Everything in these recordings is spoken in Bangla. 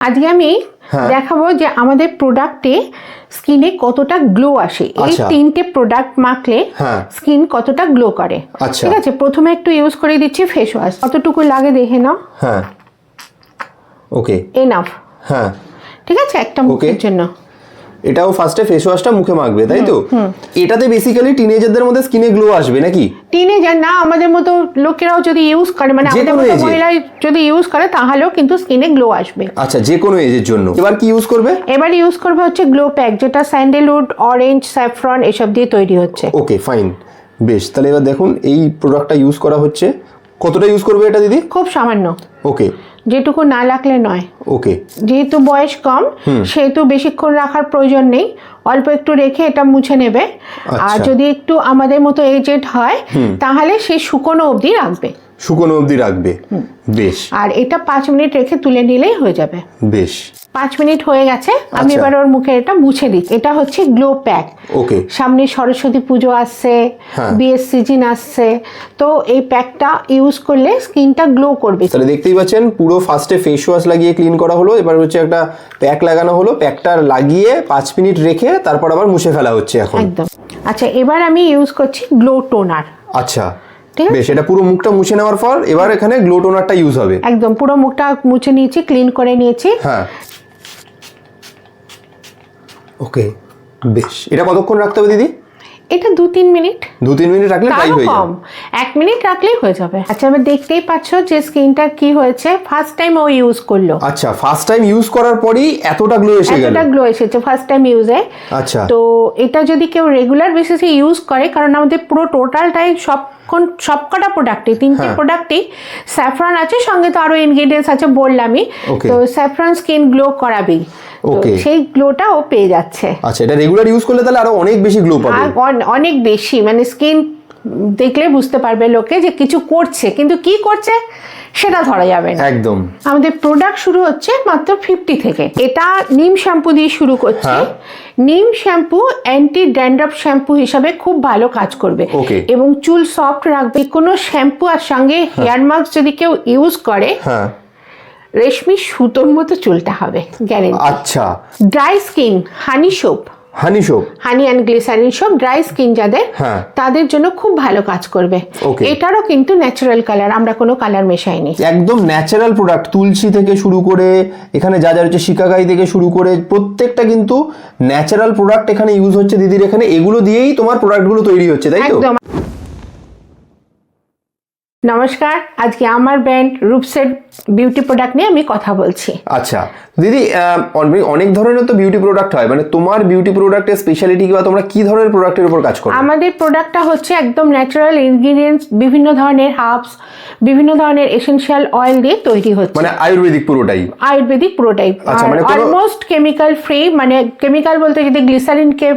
আজকে আমি হ্যাঁ। দেখাবো যে আমাদের প্রোডাক্টে স্কিনে কতটা গ্লো আসে। এই আচ্ছা। তিনটে প্রোডাক্ট মাখলে হ্যাঁ। স্কিন কতটা গ্লো করে। আচ্ছা। ঠিক আছে? প্রথমে একটু ইউজ করে দিচ্ছি ফেস ওয়াশ কতটুকু লাগে দেখে নাও। হ্যাঁ। ওকে এনাফ হ্যাঁ। ঠিক আছে? একটা মুখের জন্য। এটাও ফার্স্টে ফেস ওয়াশটা মুখে মাখবে তাই তো? এটাতে বেসিক্যালি টিনেজারদের মধ্যে স্কিনে গ্লো আসবে নাকি? টিনেজার না আমাদের মতো লোকেরাও যদি ইউজ করে মানে আমাদের মতো? মহিলাই যদি ইউজ করে তাহলেও কিন্তু স্কিনে গ্লো আসবে। আচ্ছা যে কোনো এজের জন্য। এবার কি ইউজ করবে? এবার ইউজ করবে হচ্ছে গ্লো প্যাক যেটা স্যান্ডেলউড অরেঞ্জ স্যাফরন এসব দিয়ে তৈরি হচ্ছে। ওকে ফাইন বেশ তাহলে এবার দেখুন এই প্রোডাক্টটা ইউজ করা হচ্ছে। কতটা ইউজ করবে এটা দিদি? খুব সামান্য। ওকে যেটুকু না লাগলে নয়। ওকে। যেহেতু বয়স কম সেহেতু বেশিক্ষণ রাখার প্রয়োজন নেই। অল্প একটু রেখে এটা মুছে নেবে। আর আচ্ছা। যদি একটু আমাদের মতো এজেড হয় তাহলে সে শুকনো অবধি রাখবে। শুকনো অবধি রাখবে। বেশ। আর এটা পাঁচ মিনিট রেখে তুলে নিলেই হয়ে যাবে। বেশ। পাঁচ মিনিট হয়ে গেছে। আমি আচ্ছা। এবার ওর মুখে এটা মুছে দিচ্ছি এটা হচ্ছে গ্লো প্যাক ওকে। সামনে সরস্বতী পুজো আসছে হ্যাঁ। বিয়ের সিজন আসছে। তো এই প্যাকটা ইউজ করলে স্কিনটা গ্লো করবে। তাহলে দেখতেই পাচ্ছেন পুরো ফার্স্টে ফেস ওয়াশ লাগিয়ে ক্লিন করা হলো। এবার হচ্ছে একটা প্যাক লাগানো হলো। প্যাকটা লাগিয়ে পাঁচ মিনিট রেখে তারপর আবার মুছে ফেলা হচ্ছে এখন। একদম। আচ্ছা এবার আমি ইউজ করছি গ্লো টোনার আচ্ছা। ঠিক আছে? বেশ এটা পুরো মুখটা মুছে নেওয়ার পর এবার এখানে গ্লো টোনারটা ইউজ হবে। একদম পুরো মুখটা মুছে নিয়েছি ক্লিন করে নিয়েছি। হ্যাঁ। ওকে বেশ। এটা কতক্ষণ রাখতে হবে দিদি? এটা দু তিন মিনিট। দু তিন মিনিট রাখলে ড্রাই হয়ে যাবে। এক মিনিট রাখলেই হয়ে যাবে। আচ্ছা এবার দেখতেই পাচ্ছ যে স্কিনটার কি হয়েছে। ফার্স্ট টাইম ও ইউজ করল। আচ্ছা ফার্স্ট টাইম ইউজ করার পরই এতটা গ্লো এসে গেল। এতটা গ্লো এসেছে ফার্স্ট টাইম ইউজে আচ্ছা। তো এটা যদি কেউ রেগুলার বেসিসে ইউজ করে কারণ আমাদের পুরো টোটালটাই সব সবকটা প্রোডাক্টে তিনটে প্রোডাক্টেই স্যাফ্রন স্যাফরন আছে সঙ্গে তো আরও ইনগ্রেডিয়েন্টস আছে বললামই। তো স্যাফরন স্কিন গ্লো করাবেই। ওকে সেই গ্লোটা ও পেয়ে যাচ্ছে। আচ্ছা এটা রেগুলার ইউজ করলে তাহলে আরও অনেক বেশি গ্লো পাবে। অনেক বেশি মানে স্কিন দেখলে বুঝতে পারবে লোকে যে কিছু করছে কিন্তু কি করছে সেটা ধরা যাবে না। একদম। আমাদের প্রোডাক্ট শুরু হচ্ছে মাত্র ফিফটি থেকে। এটা নিম শ্যাম্পু দিয়ে শুরু করছি। হ্যাঁ। নিম শ্যাম্পু অ্যান্টি ড্যান্ড্রফ শ্যাম্পু হিসাবে খুব ভালো কাজ করবে। এবং চুল সফট রাখবে। কোনো শ্যাম্পু আর সঙ্গে হেয়ার মাস্ক যদি কেউ ইউজ করে হ্যাঁ। রেশমি সুতোর মতো চুলটা হবে গ্যারেন্টি আচ্ছা। Dry skin honey soap honey soap honey and glycerin soap dry skin যাদের হ্যাঁ। তাদের জন্য খুব ভালো কাজ করবে। এটারও কিন্তু ন্যাচারাল কালার আমরা কোনো কালার মেশাইনি। একদম ন্যাচারাল প্রোডাক্ট তুলসী থেকে শুরু করে এখানে যা যা রয়েছে শিকাগাই থেকে শুরু করে প্রত্যেকটা কিন্তু ন্যাচারাল প্রোডাক্ট এখানে ইউজ হচ্ছে। দিদির এখানে এগুলো দিয়েই তোমার প্রোডাক্টগুলো তৈরি হচ্ছে তাই তো? নমস্কার আজকে আমার ব্র্যান্ড রূপসেট বিউটি প্রোডাক্ট নিয়ে আমি কথা বলছি। আচ্ছা দিদি অনেক- অনেক ধরনের তো বিউটি প্রোডাক্ট হয়। মানে তোমার বিউটি প্রোডাক্টের স্পেশালিটি বা তোমরা কি ধরনের প্রোডাক্টের উপর কাজ করো আমাদের প্রোডাক্টটা হচ্ছে একদম ন্যাচারাল ইনগ্রিডিয়েন্টস বিভিন্ন ধরনের হার্বস বিভিন্ন ধরনের এসেনশিয়াল অয়েল দিয়ে তৈরি হচ্ছে। মানে আয়ুর্বেদিক পুরোটাই? আয়ুর্বেদিক পুরোটাই। আচ্ছা, মানে অলমোস্ট কেমিক্যাল ফ্রি মানে কেমিক্যাল বলতে যদি গ্লিসারিন কে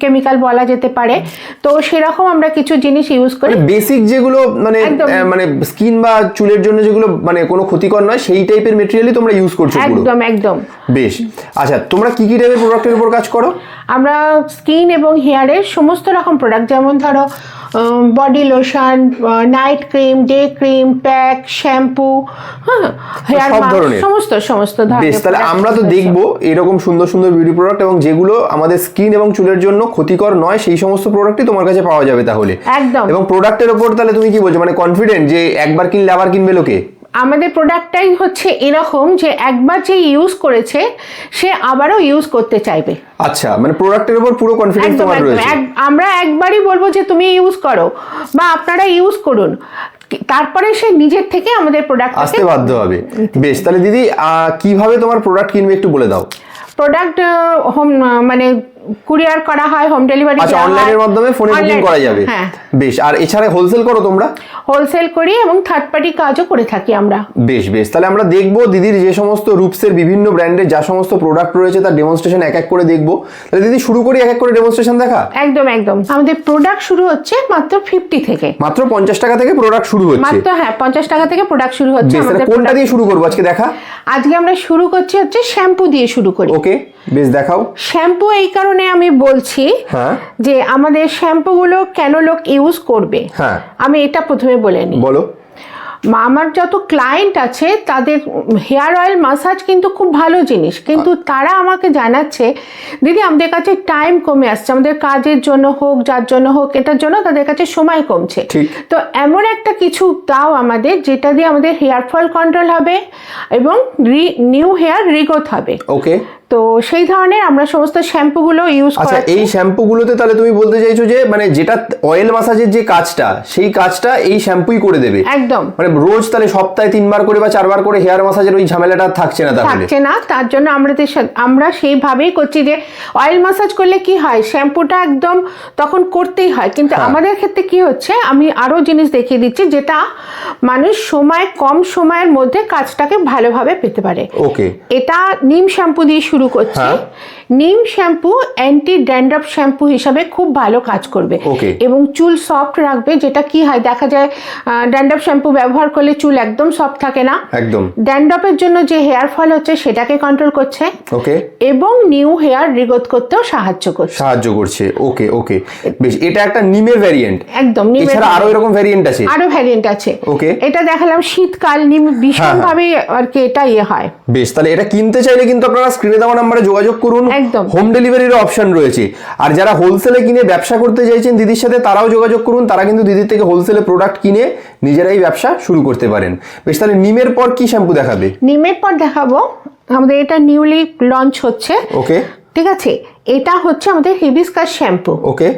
কেমিক্যাল বলা যেতে পারে তো সেরকম আমরা কিছু জিনিস ইউজ করি। মানে বেসিক যেগুলো মানে একদম। আহ, মানে স্কিন বা চুলের জন্য যেগুলো মানে কোনো ক্ষতিকর নয় সেই টাইপের মেটেরিয়ালই তোমরা ইউজ করছ একদম একদম। বেশ। আচ্ছা তোমরা কি কি টাইপের প্রোডাক্টের উপর কাজ করো? আমরা স্কিন এবং হেয়ারের সমস্ত রকম প্রোডাক্ট যেমন ধরো body lotion night cream day cream pack shampoo হ্যাঁ হেয়ার? সমস্ত সমস্ত বেশ তাহলে আমরা তো দেখব দেখব এরকম সুন্দর সুন্দর বিউটি প্রোডাক্ট এবং যেগুলো আমাদের স্কিন এবং চুলের জন্য ক্ষতিকর নয় সেই সমস্ত প্রোডাক্টই তোমার কাছে পাওয়া যাবে তাহলে। একদম। এবং প্রোডাক্টের ওপর তাহলে তুমি কি বলছো? মানে কনফিডেন্ট যে একবার কিনলে আবার কিনবে লোকে? আমাদের প্রোডাক্টটাই হচ্ছে এরকম যে একবার যে ইউজ করেছে সে আবারও ইউজ করতে চাইবে। আচ্ছা মানে প্রোডাক্টের উপর পুরো কনফিডেন্স তোমার রয়েছে। আমরা একবারই বলব যে তুমি ইউজ করো বা আপনারা ইউজ করুন। তারপরে সে নিজের থেকে আমাদের প্রোডাক্ট আসতে বাধ্য হবে। বেশ তাহলে দিদি কীভাবে তোমার প্রোডাক্ট কিনবে একটু বলে দাও। প্রোডাক্ট হোম মানে কুরিয়ার করা হয় হোম ডেলিভারি আচ্ছা অনলাইনের মাধ্যমে ফোনে বুকিং করা যাবে। হ্যাঁ। বেশ আর এছাড়া হোলসেল করো তোমরা? হোলসেল করি এবং থার্ড পার্টি কাজও করে থাকি আমরা। বেশ বেশ তাহলে আমরা দেখব দিদির যে সমস্ত রূপসের বিভিন্ন ব্র্যান্ডের যা সমস্ত প্রোডাক্ট রয়েছে তার ডেমনস্ট্রেশন এক এক করে দেখব। তাহলে দিদি শুরু করি এক এক করে ডেমনস্ট্রেশন দেখা? একদম একদম। আমাদের প্রোডাক্ট শুরু হচ্ছে মাত্র ফিফটি থেকে। মাত্র পঞ্চাশ টাকা থেকে প্রোডাক্ট শুরু হচ্ছে? মাত্র হ্যাঁ পঞ্চাশ টাকা থেকে প্রোডাক্ট শুরু হচ্ছে আমাদের কোনটা দিয়ে শুরু করব আজকে দেখা? আজকে আমরা শুরু করছি হচ্ছে শ্যাম্পু দিয়ে শুরু করি। ওকে বেশ দেখাও। শ্যাম্পু এই কারণে আমি বলছি হ্যাঁ। যে আমাদের শ্যাম্পুগুলো কেন লোক ইউজ করবে? হ্যাঁ। আমি এটা প্রথমে বলে নিই। বলো। আমার যত ক্লায়েন্ট আছে তাদের হেয়ার অয়েল মাসাজ কিন্তু খুব ভালো জিনিস। কিন্তু তারা আমাকে জানাচ্ছে দিদি আমাদের কাছে টাইম কমে আসছে। আমাদের কাজের জন্য হোক যার জন্য হোক এটার জন্য তাদের কাছে সময় কমছে। তো এমন একটা কিছু দাও আমাদের যেটা দিয়ে আমাদের হেয়ার ফল কন্ট্রোল হবে এবং নিউ হেয়ার রিগ্রোথ হবে। ওকে তো সেই ধরনের আমরা সমস্ত শ্যাম্পুগুলো ইউজ আচ্ছা এই শ্যাম্পুগুলোতে তাহলে তুমি বলতে চাইছো যে মানে যেটা অয়েল মাসাজের যে কাজটা সেই কাজটা এই শ্যাম্পুই করে দেবে? একদম। মানে রোজ তাহলে সপ্তাহে তিনবার করে বা চারবার করে হেয়ার মাসাজের ওই ঝামেলাটা থাকছে না তাহলে? থাকছে না তার জন্য আমরা আমরা সেইভাবেই করছি যে অয়েল মাসাজ করলে কি হয়? শ্যাম্পুটা একদম তখন করতেই হয়। কিন্তু হ্যাঁ। আমাদের ক্ষেত্রে কি হচ্ছে আমি আরও জিনিস দেখিয়ে দিচ্ছি যেটা মানুষ সময় কম সময়ের মধ্যে কাজটাকে ভালোভাবে পেতে পারে। ওকে এটা নিম শ্যাম্পু দিয়ে শুরু করছি। হ্যাঁ। নিম শ্যাম্পু অ্যান্টি ড্যান্ড্রফ শ্যাম্পু হিসাবে খুব ভালো কাজ করবে। এবং চুল সফট রাখবে যেটা কি হয় দেখা যায় ড্যান্ড্রফ শ্যাম্পু ব্যবহার করলে চুল একদম সফট থাকে না। একদম। ড্যান্ড্রফের জন্য যে হেয়ার ফল হচ্ছে সেটাকে কন্ট্রোল করছে। ওকে। এবং নিউ হেয়ার রিগ্রোথ করতেও সাহায্য করছে। সাহায্য করছে। ওকে ওকে। বেশ এটা একটা নিমের ভ্যারিয়েন্ট একদম নিমের এছাড়া আরও এরকম ভ্যারিয়েন্ট আছে। আরও ভ্যারিয়েন্ট আছে। ওকে। এটা দেখালাম শীতকাল নিম ভীষণ ভাবে আর কি এটা ইয়ে হয়। বেশ তাহলে এটা কিনতে চাইলে কিন্তু আপনারা স্ক্রিনে দেওয়া নাম্বারে যোগাযোগ করুন। একদম। হোম ডেলিভারির অপশন রয়েছে। আর যারা হোলসেলে কিনে ব্যবসা করতে চাইছেন দিদির সাথে তারাও যোগাযোগ করুন। তারা কিন্তু দিদির থেকে হোলসেলে প্রোডাক্ট কিনে নিজেরাই ব্যবসা শুরু করতে পারেন। বেশ তাহলে নিমের পর কি শ্যাম্পু দেখাবে? নিমের পর দেখাবো। আমাদের এটা নিউলি লঞ্চ হচ্ছে। ওকে ঠিক আছে? এটা হচ্ছে আমাদের হিবিস্কাস শ্যাম্পু ওকে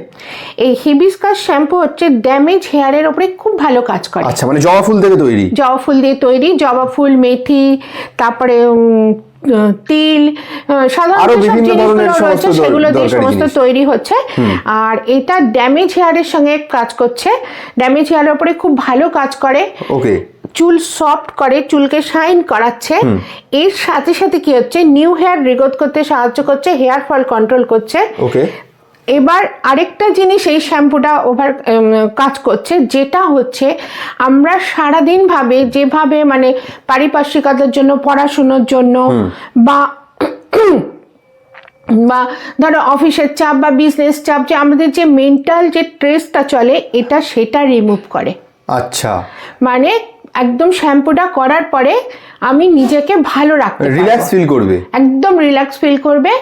এই হিবিস্কাস শ্যাম্পু হচ্ছে ড্যামেজ হেয়ারের ওপরে খুব ভালো কাজ করে। আচ্ছা মানে জবা ফুল থেকে তৈরি? জবা ফুল দিয়ে তৈরি। জবা ফুল মেথি তারপরে তিল সাধারণ সাধারণত বিভিন্ন ধরনের রয়েছে সেগুলো দিয়ে সমস্ত তৈরি হচ্ছে। আর এটা ড্যামেজ হেয়ারের সঙ্গে কাজ করছে। ড্যামেজ হেয়ারের ওপরে খুব ভালো কাজ করে। ওকে। চুল সফট করে চুলকে শাইন করাচ্ছে। এর সাথে সাথে কি হচ্ছে? নিউ হেয়ার রিগ্রোথ করতে সাহায্য করছে হেয়ার ফল কন্ট্রোল করছে। এবার আরেকটা জিনিস এই শ্যাম্পুটা ওভার কাজ করছে যেটা হচ্ছে আমরা সারাদিন ভাবে যেভাবে মানে পারিপার্শ্বিকতার জন্য পড়াশুনোর জন্য বা বা ধরো অফিসের চাপ বা বিজনেস চাপ যে আমাদের যে মেন্টাল যে স্ট্রেসটা চলে এটা সেটা রিমুভ করে। আচ্ছা। মানে একদম শ্যাম্পুটা করার পরে আমি নিজেকে ভালো রাখতে রিল্যাক্স ফিল করবে? একদম রিল্যাক্স ফিল করবে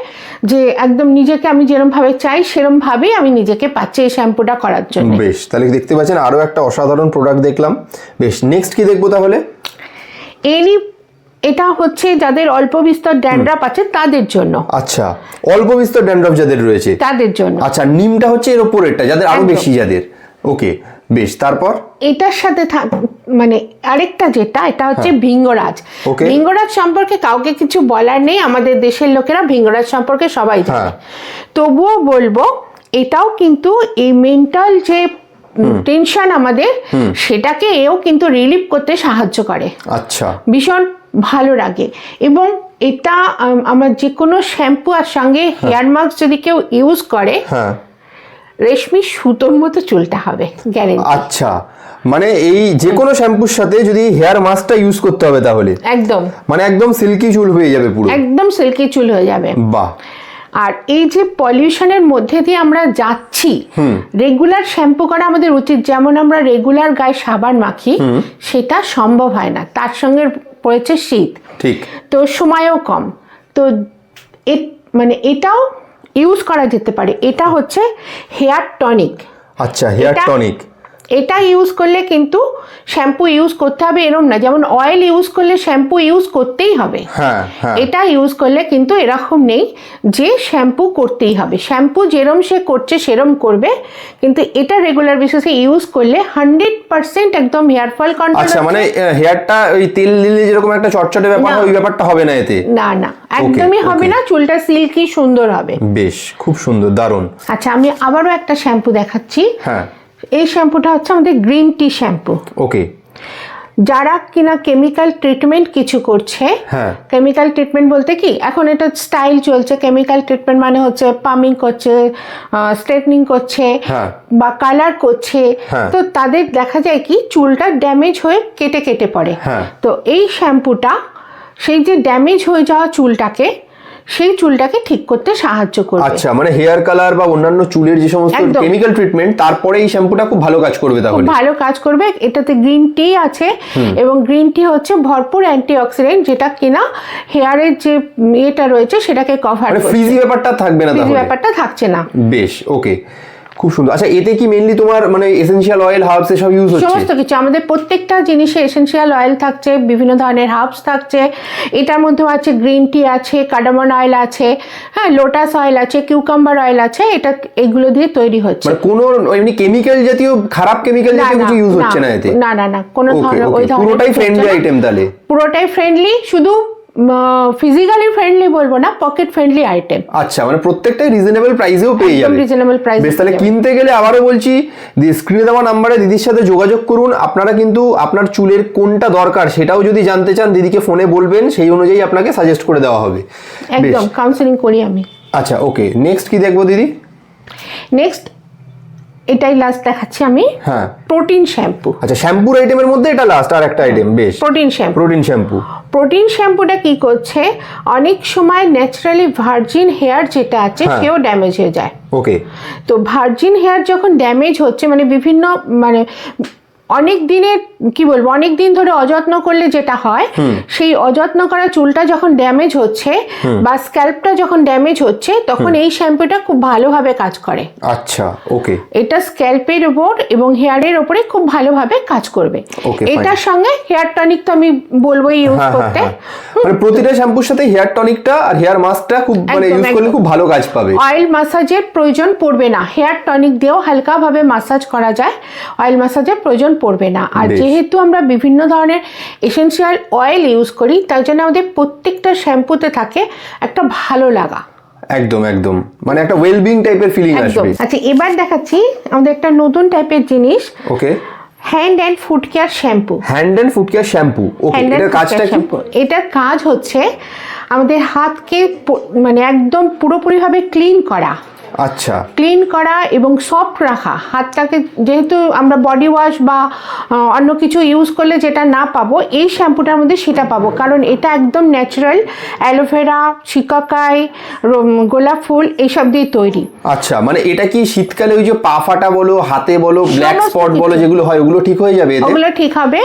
যে একদম নিজেকে আমি যেরম ভাবে চাই সেরম ভাবেই আমি নিজেকে পাচ্ছি এই শ্যাম্পুটা করার জন্য। বেশ তাহলে দেখতে পাচ্ছেন? আরও একটা অসাধারণ প্রোডাক্ট দেখলাম। বেশ নেক্সট কি দেখব তাহলে? এনি এটা হচ্ছে যাদের অল্প বিস্তর ড্যান্ড্রাপ আছে তাদের জন্য। আচ্ছা অল্প বিস্তর ড্যান্ড্রফ যাদের রয়েছে। তাদের জন্য। আচ্ছা নিমটা হচ্ছে এর ওপরেরটা যাদের আরও বেশি যাদের। ওকে বেশ তারপর? এটার সাথে মানে আরেকটা যেটা এটা হচ্ছে হ্যাঁ। ভিঙ্গরাজ। ভিঙ্গরাজ সম্পর্কে কাউকে কিছু বলার নেই আমাদের দেশের লোকেরা ভিঙ্গরাজ সম্পর্কে সবাই জানে। হ্যাঁ। তবুও বলব এটাও কিন্তু এই মেন্টাল যে টেনশন আমাদের সেটাকে এও কিন্তু রিলিভ করতে সাহায্য করে। আচ্ছা। ভীষণ ভালো লাগে। এবং এটা আমার যে কোনো শ্যাম্পু আর সঙ্গে হেয়ার মাস্ক যদি কেউ ইউজ করে হ্যাঁ। রেশমি সুতোর মতো চুলটা হবে গ্যারেন্টি আচ্ছা মানে এই যে কোনো শ্যাম্পুর সাথে যদি হেয়ার মাস্কটা ইউজ করতে হবে তাহলে? একদম। মানে একদম সিল্কি চুল হয়ে যাবে পুরো? একদম সিল্কি চুল হয়ে যাবে। বাহ। আর এই যে পলিউশনের মধ্যে দিয়ে আমরা যাচ্ছি রেগুলার শ্যাম্পু করা আমাদের উচিত। যেমন আমরা রেগুলার গায়ে সাবান মাখি সেটা সম্ভব হয় না। তার সঙ্গে পড়েছে শীত। ঠিক। তো সময়ও কম। তো এ মানে এটাও ইউজ করা যেতে পারে। এটা হচ্ছে হেয়ার টনিক। আচ্ছা হেয়ার টনিক। এটা ইউজ করলে কিন্তু শ্যাম্পু ইউজ করতে হবে এরম না। যেমন অয়েল ইউজ করলে শ্যাম্পু ইউজ করতেই হবে। হ্যাঁ হ্যাঁ। এটা ইউজ করলে কিন্তু এরকম নেই যে শ্যাম্পু করতেই হবে। শ্যাম্পু যেরম সে করছে সেরম করবে। কিন্তু এটা রেগুলার বেসিসে ইউজ করলে হান্ড্রেড পার্সেন্ট একদম হেয়ার ফল কন্ট্রোল আচ্ছা মানে হেয়ারটা ওই তেল দিলে যেরকম একটা চটচটে ব্যাপার ওই ব্যাপারটা হবে না এতে? না না। একদমই হবে না চুলটা সিল্কি সুন্দর হবে। বেশ খুব সুন্দর দারুণ। আচ্ছা আমি আবারও একটা শ্যাম্পু দেখাচ্ছি। হ্যাঁ। এই শ্যাম্পুটা হচ্ছে আমাদের গ্রিন টি শ্যাম্পু ওকে যারা কিনা কেমিক্যাল ট্রিটমেন্ট কিছু করছে হ্যাঁ। কেমিক্যাল ট্রিটমেন্ট বলতে কি এখন এটা স্টাইল চলছে কেমিক্যাল ট্রিটমেন্ট মানে হচ্ছে পামিং করছে স্ট্রেটনিং করছে হ্যাঁ। বা কালার করছে হ্যাঁ। তো তাদের দেখা যায় কি চুলটা ড্যামেজ হয়ে কেটে কেটে পড়ে। তো এই শ্যাম্পুটা সেই যে ড্যামেজ হয়ে যাওয়া চুলটাকে সেই চুলটাকে ঠিক করতে সাহায্য করবে। আচ্ছা মানে হেয়ার কালার বা অন্যান্য চুলের যে সমস্ত কেমিক্যাল ট্রিটমেন্ট তারপরে এই শ্যাম্পুটা খুব ভালো কাজ করবে তাহলে। ভালো কাজ করবে। এটাতে গ্রিন টি আছে এবং গ্রিন টি হচ্ছে ভরপুর অ্যান্টিঅক্সিডেন্ট যেটা কিনা হেয়ারের যে এটা রয়েছে সেটাকে কভার করে ফ্রিজি ব্যাপারটা থাকবে না ফ্রিজি ব্যাপারটা থাকছে না। বেশ ওকে খুব সুন্দর। আচ্ছা এতে কি মেনলি তোমার মানে এসেনশিয়াল অয়েল হার্বস এসব ইউজ হচ্ছে? সমস্ত কিছু। আমাদের প্রত্যেকটা জিনিসে এসেন্সিয়াল অয়েল থাকছে বিভিন্ন ধরনের হার্বস থাকছে। এটার মধ্যেও আছে গ্রিন টি আছে কাডামন অয়েল আছে হ্যাঁ লোটাস অয়েল আছে কিউকাম্বার অয়েল আছে এটা এগুলো দিয়ে তৈরি হচ্ছে। মানে কোনো এমনি কেমিক্যাল জাতীয় খারাপ কেমিক্যাল জাতীয় কিছু ইউজ হচ্ছে না এতে? না না না কোনো ধরনের ওই ধরনের পুরোটাই ফ্রেন্ডলি আইটেম তাহলে? পুরোটাই ফ্রেন্ডলি শুধু ফিজিক্যালি ফ্রেন্ডলি বলব না পকেট ফ্রেন্ডলি আইটেম আচ্ছা মানে প্রত্যেকটাই রিজনেবল প্রাইসেও পেয়ে যাবে। রিজনেবল প্রাইস বেশ তাহলে কিনতে গেলে আবারও বলছি স্ক্রিনে দেওয়া নাম্বারে দিদির সাথে যোগাযোগ করুন। আপনারা কিন্তু আপনার চুলের কোনটা দরকার সেটাও যদি জানতে চান দিদিকে ফোনে বলবেন সেই অনুযায়ী আপনাকে সাজেস্ট করে দেওয়া হবে। একদম কাউন্সিলিং করি আমি। আচ্ছা ওকে নেক্সট কি দেখব দিদি? নেক্সট এটাই লাস্ট দেখাচ্ছি আমি। হ্যাঁ। প্রোটিন শ্যাম্পু আচ্ছা শ্যাম্পুর আইটেমের মধ্যে এটা লাস্ট আর একটা আইটেম বেশ। Protein shampoo protein shampoo protein শ্যাম্পুটা কি করছে? অনেক সময় ন্যাচারালি ভার্জিন হেয়ার যেটা আছে হ্যাঁ। সেও ড্যামেজ হয়ে যায়। ওকে তো ভার্জিন হেয়ার যখন ড্যামেজ হচ্ছে মানে বিভিন্ন মানে অনেক দিনের কি বলব অনেক দিন ধরে অযত্ন করলে যেটা হয় সেই অযত্ন করা চুলটা যখন ড্যামেজ হচ্ছে বা স্ক্যাল্পটা যখন ড্যামেজ হচ্ছে তখন এই শ্যাম্পুটা খুব ভালোভাবে কাজ করে। আচ্ছা ওকে এটা স্ক্যাল্পের ওপর এবং হেয়ারের ওপরে খুব ভালোভাবে কাজ করবে। এটার সঙ্গে হেয়ার টনিক তো আমি বলব ইউজ হ্যাঁ হ্যাঁ করতে। হ্যাঁ। মানে প্রতিটা শ্যাম্পুর সাথে হেয়ার টনিকটা আর হেয়ার মাস্কটা খুব মানে ইউজ করলে খুব ভালো কাজ পাবে। অয়েল মাসাজের প্রয়োজন পড়বে না। হেয়ার টনিক দিয়েও হালকাভাবে মাসাজ করা যায়। অয়েল মাসাজের প্রয়োজন পড়বে না। আর যেহেতু আমরা বিভিন্ন ধরনের এসেন্সিয়াল অয়েল ইউজ করি তাই জন্য আমাদের প্রত্যেকটা শ্যাম্পুতে থাকে একটা ভালো লাগা। একদম একদম। মানে একটা ওয়েলবিং টাইপের ফিলিং আসবে। আচ্ছা এবার দেখাচ্ছি আমাদের একটা নতুন টাইপের জিনিস। Okay. Hand and foot care shampoo hand and foot care shampoo okay এটার কাজটা কি? এটার কাজ হচ্ছে আমাদের হাতকে মানে একদম পুরোপুরিভাবে ক্লিন করা। আচ্ছা। ক্লিন করা এবং সফট রাখা। হাতটাকে যেহেতু আমরা বডি ওয়াশ বা অন্য কিছু ইউজ করলে যেটা না পাবো এই শ্যাম্পুটার মধ্যে সেটা পাবো। কারণ এটা একদম ন্যাচারাল অ্যালোভেরা শিকাকাই গোলাপ ফুল এইসব দিয়ে তৈরি। আচ্ছা মানে এটা কি শীতকালে ওই যে পা ফাটা বলো হাতে বলো ব্ল্যাক স্পট বলো যেগুলো হয় ওগুলো ঠিক হয়ে যাবে ওগুলো ঠিক হবে।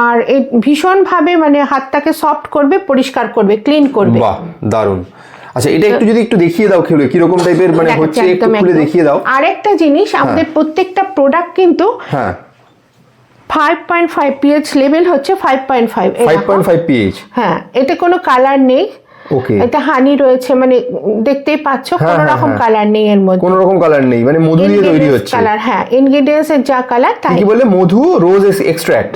আর ভীষণভাবে মানে হাতটাকে সফট করবে পরিষ্কার করবে ক্লিন করবে। বাহ দারুণ। আচ্ছা এটা একটু যদি একটু দেখিয়ে দাও খেলে কীরকম টাইপের মানে হচ্ছে একটু খুলে দেখিয়ে দাও। আরেকটা জিনিস আপনাদের প্রত্যেকটা প্রোডাক্ট কিন্তু হ্যাঁ। Five point five pH level হচ্ছে five point five five point five pH হ্যাঁ এতে কোনো কালার নেই। ওকে এতে হানি রয়েছে মানে দেখতেই পাচ্ছ হ্যাঁ, কোনো হ্যাঁ, রকম হ্যাঁ। কালার নেই এর মধ্যে। কোনো রকম কালার নেই মানে মধু দিয়ে তৈরি হচ্ছে। কালার হ্যাঁ ইনগ্রেডিয়েন্টস এর যা কালার তাই। কি বলে? মধু রোজ এক্সট্রাক্ট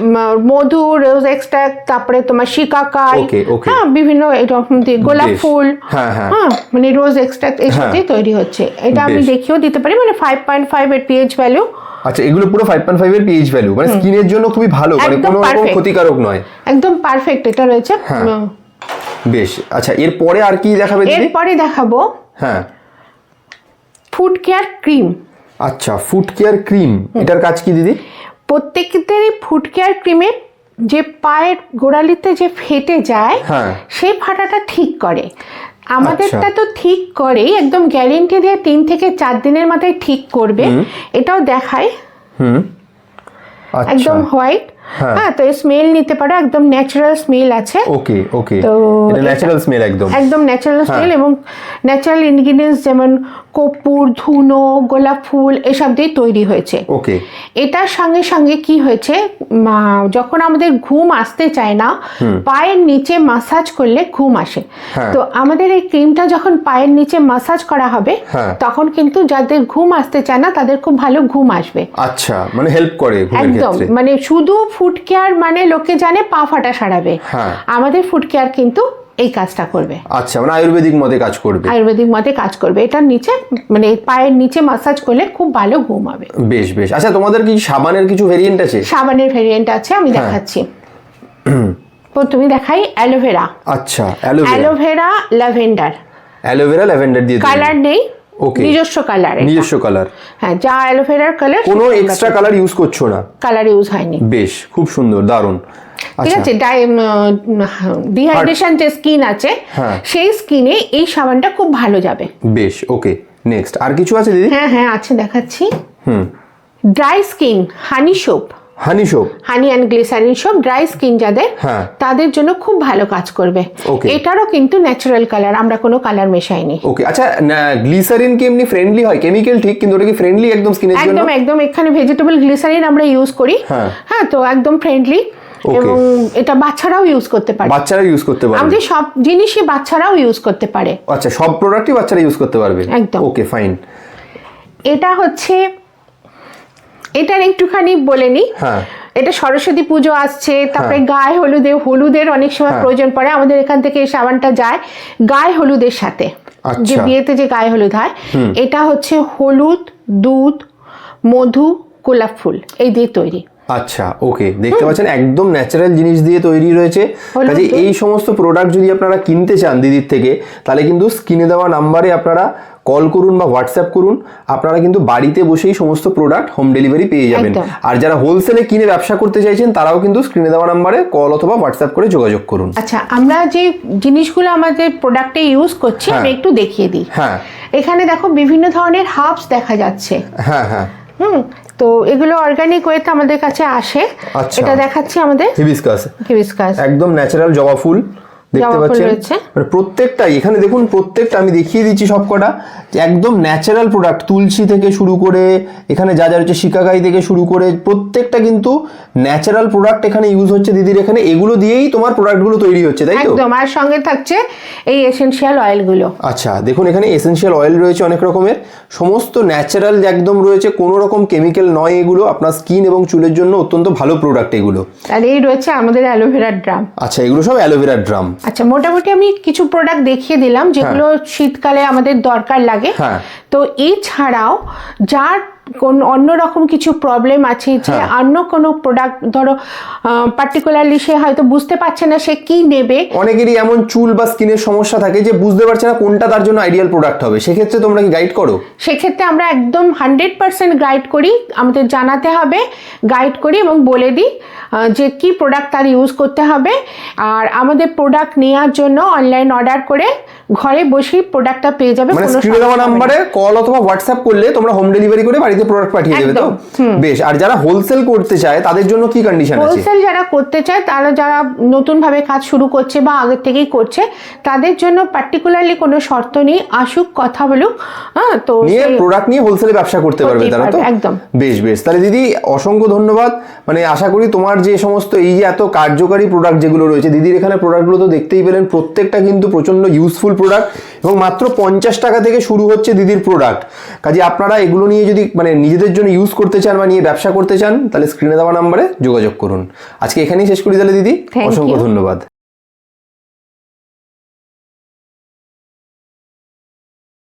মধু রোজ এক্সট্রাক্ট তারপরে তোমার শিকাকাই. হ্যাঁ বিভিন্ন এরকম দিয়ে গোলাপ ফুল হ্যাঁ, হ্যাঁ। মানে রোজ এক্সট্রাক্ট এইসব হ্যাঁ। দিয়ে তৈরি হচ্ছে। এটা আমি। দেখিয়েও দিতে পারি মানে ফাইভ পয়েন্ট ফাইভ এর পিএইচ ভ্যালু আচ্ছা এগুলো পুরো ফাইভ পয়েন্ট ফাইভ এর পিএইচ ভ্যালু মানে স্কিনের জন্য খুবই ভালো মানে কোনো রকম ক্ষতিকারক নয়। একদম পারফেক্ট এটা রয়েছে। হ্যাঁ। বেশ। আচ্ছা এরপরে আর কি দেখাবে এরপরে দেখাবো হ্যাঁ। Foot care cream. আচ্ছা ফুড কেয়ার ক্রিম। এটার কাজ কি দিদি? প্রত্যেকেরই ফুড কেয়ার ক্রিমে যে পায়ের গোড়ালিতে যে ফেটে যায় হ্যাঁ। সেই ফাটাটা ঠিক করে। আমাদেরটা আচ্ছা। তো ঠিক করেই একদম গ্যারেন্টি দিয়ে তিন থেকে চার দিনের মাথায় ঠিক করবে। এটাও দেখায় হুম। আচ্ছা। একদম হোয়াইট হ্যাঁ। হ্যাঁ তো স্মেল নিতে পারো একদম ন্যাচারাল স্মেল আছে। ওকে ওকে তো ন্যাচারাল স্মেল একদম। একদম ন্যাচারাল। স্মেল এবং ন্যাচারাল ইনগ্রিডিয়েন্টস যেমন কর্পূর ধুনো গোলাপ ফুল এসব দিয়ে তৈরি হয়েছে। ওকে এটার সঙ্গে সঙ্গে কি হয়েছে? যখন আমাদের ঘুম আসতে চায় না পায়ের নিচে মাসাজ করলে ঘুম আসে। হ্যাঁ। তো আমাদের এই ক্রিমটা যখন পায়ের নিচে মাসাজ করা হবে হ্যাঁ। তখন কিন্তু যাদের ঘুম আসতে চায় না তাদের খুব ভালো ঘুম আসবে। আচ্ছা মানে হেল্প করে একদম মানে শুধু ফুড কেয়ার মানে লোকে জানে পা ফাটা সারাবে। হ্যাঁ। আমাদের ফুড কেয়ার কিন্তু এই কাজটা করবে। আচ্ছা মানে আয়ুর্বেদিক মতে কাজ করবে। আয়ুর্বেদিক মতে কাজ করবে। এটার নিচে মানে পায়ের নিচে মাসাজ করলে খুব ভালো ঘুম হবে। বেশ বেশ। আচ্ছা তোমাদের কি সাবানের কিছু ভেরিয়েন্ট আছে? সাবানের ভেরিয়েন্ট আছে আমি হ্যাঁ। দেখাচ্ছি। প্রথমে দেখাই অ্যালোভেরা আচ্ছা aloe vera aloe vera lavender aloe vera lavender দিয়ে কালার নেই। Okay. নিজস্ব কালার নিজস্ব কালার হ্যাঁ যা অ্যালোভেরার কালার কোনো এক্সট্রা কালার ইউজ করছ না? কালার ইউজ হয়নি। বেশ খুব সুন্দর দারুণ। ঠিক আচ্ছা। আছে ডিহাইড্রেশন যে স্কিন আছে হ্যাঁ। সেই স্কিনে এই সাবানটা খুব ভালো যাবে। বেশ ওকে নেক্সট আর কিছু আছে দিদি? হ্যাঁ হ্যাঁ আছে দেখাচ্ছি। হুম। Dry skin honey soap honey soap honey and glycerin soap dry skin যাদের হ্যাঁ। তাদের জন্য খুব ভালো কাজ করবে। এটারও কিন্তু ন্যাচারাল কালার আমরা কোনো কালার মেশাইনি। ওকে আচ্ছা গ্লিসারিন কি এমনি ফ্রেন্ডলি হয়? কেমিক্যাল ঠিক কিন্তু ওটা কি ফ্রেন্ডলি একদম স্কিনের জন্য? একদম একদম এখানে ভেজিটেবল গ্লিসারিন আমরা ইউজ করি। হ্যাঁ। হ্যাঁ তো একদম ফ্রেন্ডলি এবং এটা বাচ্চারাও ইউজ করতে পারে। বাচ্চারা ইউজ করতে পারবে। আমাদের সব জিনিসই বাচ্চারাও ইউজ করতে পারে। আচ্ছা সব প্রোডাক্টই বাচ্চারা ইউজ করতে পারবে? একদম। ওকে ফাইন এটা হচ্ছে এটার একটুখানি বলে নি। হ্যাঁ। এটা সরস্বতী পুজো আসছে তারপরে গায়ে হলুদে হলুদের অনেক সময় হ্যাঁ। প্রয়োজন পড়ে। আমাদের এখান থেকে এই সাবানটা যায় গায়ে হলুদের সাথে। আচ্ছা। যে বিয়েতে যে গায়ে হলুদ হয় এটা হচ্ছে হলুদ দুধ মধু গোলাপ ফুল এই দিয়ে তৈরি। আচ্ছা ওকে। দেখতে পাচ্ছেন একদম ন্যাচারাল জিনিস দিয়ে তৈরি রয়েছে। কাজে এই সমস্ত প্রোডাক্ট যদি আপনারা কিনতে চান দিদির থেকে তাহলে কিন্তু স্ক্রিনে দেওয়া নাম্বারে আপনারা কল করুন বা হোয়াটসঅ্যাপ করুন আপনারা কিন্তু বাড়িতে বসেই সমস্ত প্রোডাক্ট হোম ডেলিভারি পেয়ে যাবেন। আর যারা হোলসেলে কিনে ব্যবসা করতে চাইছেন তারাও কিন্তু স্ক্রিনে দেওয়া নাম্বারে কল অথবা হোয়াটসঅ্যাপ করে যোগাযোগ করুন। আচ্ছা আমরা যে জিনিসগুলো আমাদের প্রোডাক্টে ইউজ করছি আমি হ্যাঁ। একটু দেখিয়ে দিই। হ্যাঁ। এখানে দেখো বিভিন্ন ধরনের হার্বস দেখা যাচ্ছে। হ্যাঁ হ্যাঁ। হুম তো এগুলো অর্গানিক ওয়েতে আমাদের কাছে আসে। আচ্ছা। এটা দেখাচ্ছি আমাদের। হিবিসকাস হিবিস্কাস একদম ন্যাচারাল জবা ফুল। দেখতে পাচ্ছেন? মানে প্রত্যেকটাই এখানে দেখুন প্রত্যেকটা আমি দেখিয়ে দিচ্ছি সবকটা একদম ন্যাচারাল প্রোডাক্ট তুলসী থেকে শুরু করে এখানে যা যা রয়েছে শিকাকাই থেকে শুরু করে প্রত্যেকটা কিন্তু ন্যাচারাল প্রোডাক্ট এখানে ইউজ হচ্ছে দিদির এখানে এগুলো দিয়েই তোমার প্রোডাক্টগুলো তৈরি হচ্ছে তাই তো? একদম আর সঙ্গে থাকছে এই এসেনশিয়াল অয়েলগুলো আচ্ছা দেখুন এখানে এসেনশিয়াল অয়েল রয়েছে অনেক রকমের সমস্ত ন্যাচারাল একদম রয়েছে কোনো রকম কেমিক্যাল নয় এগুলো আপনার স্কিন এবং চুলের জন্য অত্যন্ত ভালো প্রোডাক্ট এগুলো। আর এই রয়েছে আমাদের অ্যালোভেরার ড্রাম আচ্ছা এগুলো সব অ্যালোভেরার ড্রাম আচ্ছা মোটামুটি আমি কিছু প্রোডাক্ট দেখিয়ে দিলাম যেগুলো শীতকালে আমাদের দরকার লাগে হ্যাঁ। তো এছাড়াও যার কোন অন্য রকম কিছু প্রবলেম আছে যে হ্যাঁ। অন্য কোনো প্রোডাক্ট ধরো পার্টিকুলারলি সে হয়তো বুঝতে পারছে না সে কি নেবে। অনেকেরই এমন চুল বা স্কিনের সমস্যা থাকে যে বুঝতে পারছে না কোনটা তার জন্য আইডিয়াল প্রোডাক্ট হবে। সেক্ষেত্রে তোমরা কি গাইড করো? সেক্ষেত্রে আমরা একদম হান্ড্রেড পার্সেন্ট গাইড করি আমাদের জানাতে হবে গাইড করি এবং বলে দিই যে কি প্রোডাক্ট তার ইউজ করতে হবে। আর আমাদের প্রোডাক্ট নেওয়ার জন্য অনলাইন অর্ডার করে ঘরে বসেই প্রোডাক্টটা পেয়ে যাবে মানে কোনো স্ক্রিনে দেওয়া নাম্বারে কল অথবা হোয়াটসঅ্যাপ করলে তোমরা হোম ডেলিভারি করে বাড়িতে প্রোডাক্ট পাঠিয়ে দেবে তো? বেশ আর যারা হোলসেল করতে চায় তাদের জন্য কি কন্ডিশন আছে? হোলসেল যারা করতে চায় তারা যারা নতুনভাবে কাজ শুরু করছে বা আগের থেকেই করছে তাদের জন্য পার্টিকুলারলি কোনো শর্ত নেই আসুক কথা বলুক হ্যাঁ তো নিয়ে প্রোডাক্ট নিয়ে হোলসেলে ব্যবসা করতে পারবে তারা তো? একদম। বেশ বেশ তাহলে দিদি অসংখ্য ধন্যবাদ। মানে আশা করি তোমার যে সমস্ত এই যে এত কার্যকারী প্রোডাক্ট যেগুলো রয়েছে দিদির এখানে প্রোডাক্টগুলো তো দেখতেই পেলেন প্রত্যেকটা কিন্তু প্রচণ্ড ইউজফুল প্রোডাক্ট এবং মাত্র পঞ্চাশ টাকা থেকে শুরু হচ্ছে দিদির প্রোডাক্ট কাজে আপনারা এগুলো নিয়ে যদি মানে নিজেদের জন্য ইউজ করতে চান বা নিয়ে ব্যবসা করতে চান তাহলে স্ক্রিনে দেওয়া নাম্বারে যোগাযোগ করুন। আজকে এখানেই শেষ করি তাহলে দিদি। অসংখ্য ধন্যবাদ।